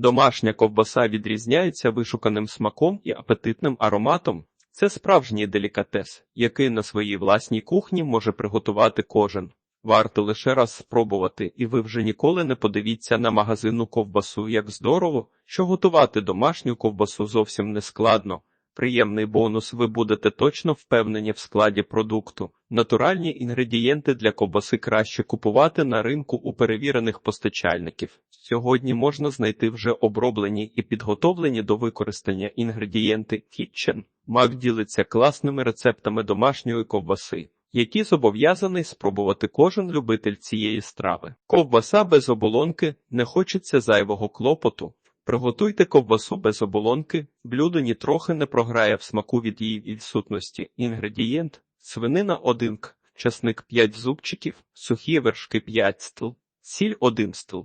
Домашня ковбаса відрізняється вишуканим смаком і апетитним ароматом. Це справжній делікатес, який на своїй власній кухні може приготувати кожен. Варто лише раз спробувати, і ви вже ніколи не подивіться на магазинну ковбасу, як здорово, що готувати домашню ковбасу зовсім не складно. Приємний бонус, ви будете точно впевнені в складі продукту. Натуральні інгредієнти для ковбаси краще купувати на ринку у перевірених постачальників. Сьогодні можна знайти вже оброблені і підготовлені до використання інгредієнти Kitchen. Мак ділиться класними рецептами домашньої ковбаси, які зобов'язаний спробувати кожен любитель цієї страви. Ковбаса без оболонки не хочеться зайвого клопоту. Приготуйте ковбасу без оболонки, блюдо нітрохи не програє в смаку від її відсутності. Інгредієнт свинина 1 к, часник 5 зубчиків, сухі вершки 5 стл, сіль 1 стл,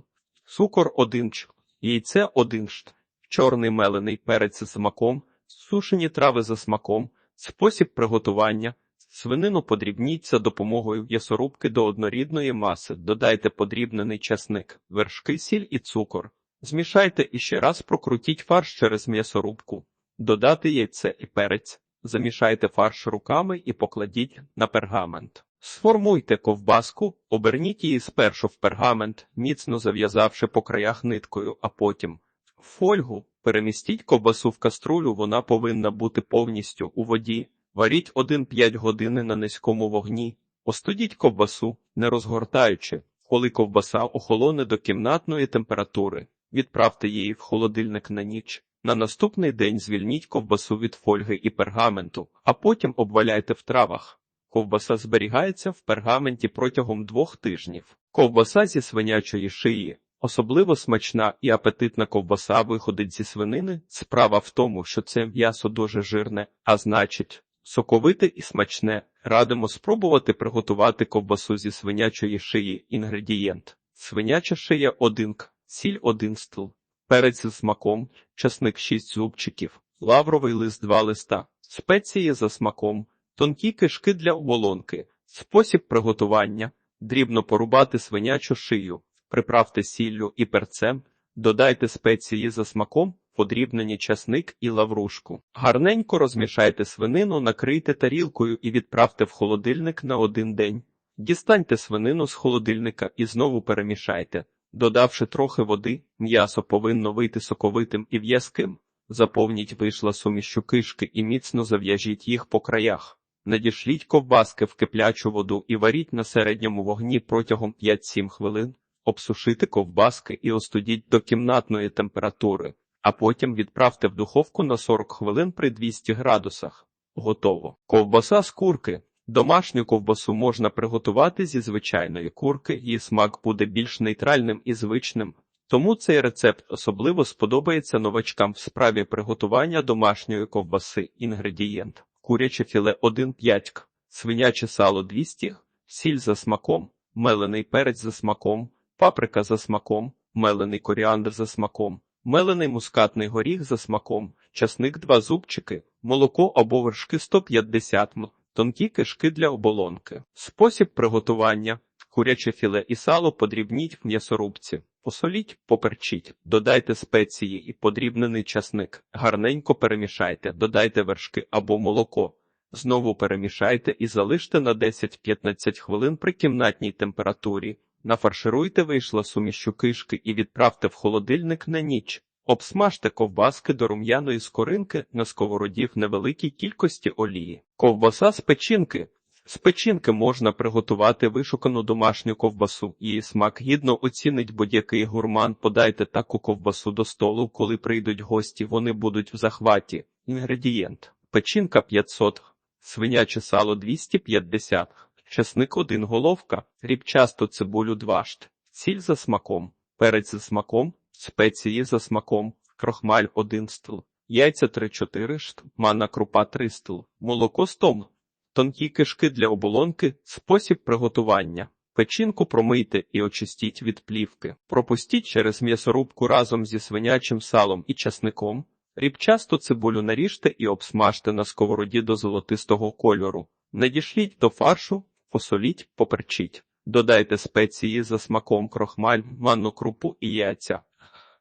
цукор 1 ч, яйце 1 шт, чорний мелений перець з смаком, сушені трави за смаком, спосіб приготування. Свинину подрібніть за допомогою м'ясорубки до однорідної маси, додайте подрібнений часник, вершки, сіль і цукор. Змішайте і ще раз прокрутіть фарш через м'ясорубку. Додати яйце і перець. Замішайте фарш руками і покладіть на пергамент. Сформуйте ковбаску, оберніть її спершу в пергамент, міцно зав'язавши по краях ниткою, а потім в фольгу. Перемістіть ковбасу в каструлю, вона повинна бути повністю у воді. Варіть 1-5 години на низькому вогні. Остудіть ковбасу, не розгортаючи. Коли ковбаса охолоне до кімнатної температури, відправте її в холодильник на ніч. На наступний день звільніть ковбасу від фольги і пергаменту, а потім обваляйте в травах. Ковбаса зберігається в пергаменті протягом двох тижнів. Ковбаса зі свинячої шиї. Особливо смачна і апетитна ковбаса виходить зі свинини. Справа в тому, що це м'ясо дуже жирне, а значить, соковите і смачне. Радимо спробувати приготувати ковбасу зі свинячої шиї. Інгредієнт: свиняча шия 1 к, сіль 1 стл, перець з смаком, часник 6 зубчиків, лавровий лист 2 листа, спеції за смаком, тонкі кишки для оболонки, спосіб приготування, дрібно порубати свинячу шию, приправте сіллю і перцем, додайте спеції за смаком, подрібнені часник і лаврушку. Гарненько розмішайте свинину, накрийте тарілкою і відправте в холодильник на один день. Дістаньте свинину з холодильника і знову перемішайте. Додавши трохи води, м'ясо повинно вийти соковитим і в'язким. Заповніть вийшла сумішю кишки і міцно зав'яжіть їх по краях. Надішліть ковбаски в киплячу воду і варіть на середньому вогні протягом 5-7 хвилин. Обсушити ковбаски і остудіть до кімнатної температури, а потім відправте в духовку на 40 хвилин при 200 градусах. Готово. Ковбаса з курки. Домашню ковбасу можна приготувати зі звичайної курки, її смак буде більш нейтральним і звичним. Тому цей рецепт особливо сподобається новачкам в справі приготування домашньої ковбаси. Інгредієнт: куряче філе 1,5 к, свиняче сало 200, сіль за смаком, мелений перець за смаком, паприка за смаком, мелений коріандр за смаком, мелений мускатний горіх за смаком, часник 2 зубчики, молоко або вершки 150 м. Тонкі кишки для оболонки. Спосіб приготування: куряче філе і сало подрібніть в м'ясорубці, посоліть, поперчіть, додайте спеції і подрібнений часник, гарненько перемішайте, додайте вершки або молоко. Знову перемішайте і залиште на 10-15 хвилин при кімнатній температурі. Нафаршируйте вийшла сумішю кишки і відправте в холодильник на ніч. Обсмажте ковбаски до рум'яної скоринки на сковороді в невеликій кількості олії. Ковбаса з печінки. З печінки можна приготувати вишукану домашню ковбасу. Її смак гідно оцінить будь-який гурман. Podайте таку ковбасу до столу, коли прийдуть гості, вони будуть в захваті. Інгредієнт: печінка 500, свиняче сало 250, чесник 1 головка, рібчасту цибулю 2 шт, сіль за смаком, перець за смаком, спеції за смаком, крохмаль 1 стл, яйця 3-4 шт, манна крупа 3 стл, молоко 100 тонкі кишки для оболонки, спосіб приготування. Печінку промийте і очистіть від плівки. Пропустіть через м'ясорубку разом зі свинячим салом і часником. Рібчасту цибулю наріжте і обсмажте на сковороді до золотистого кольору. Надішліть до фаршу, посоліть, поперчіть. Додайте спеції за смаком крохмаль, манну крупу і яйця.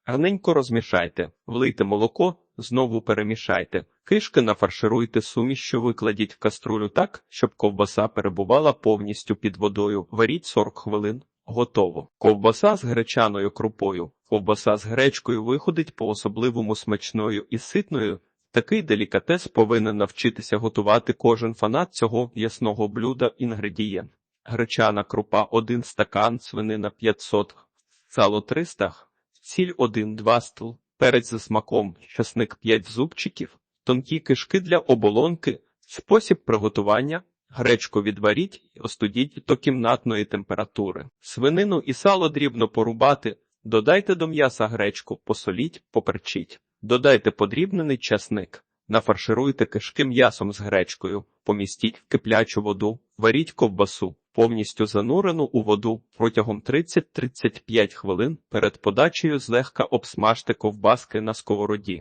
Гарненько розмішайте, влийте молоко, знову перемішайте. Кишки нафаршируйте сумішю, викладіть в каструлю так, щоб ковбаса перебувала повністю під водою. Варіть 40 хвилин. Готово. Ковбаса з гречаною крупою. Ковбаса з гречкою виходить по-особливому смачною і ситною. Такий делікатес повинен навчитися готувати кожен фанат цього ясного блюда інгредієнт. Гречана крупа 1 стакан, свинина 500, сало 300, сіль 1-2 стл, перець за смаком, часник 5 зубчиків, тонкі кишки для оболонки, спосіб приготування. Гречку відваріть і остудіть до кімнатної температури. Свинину і сало дрібно порубати, додайте до м'яса гречку, посоліть, поперчіть. Додайте подрібнений часник. Нафаршируйте кишки м'ясом з гречкою, помістіть в киплячу воду, варіть ковбасу, повністю занурену у воду протягом 30-35 хвилин перед подачею злегка обсмажте ковбаски на сковороді.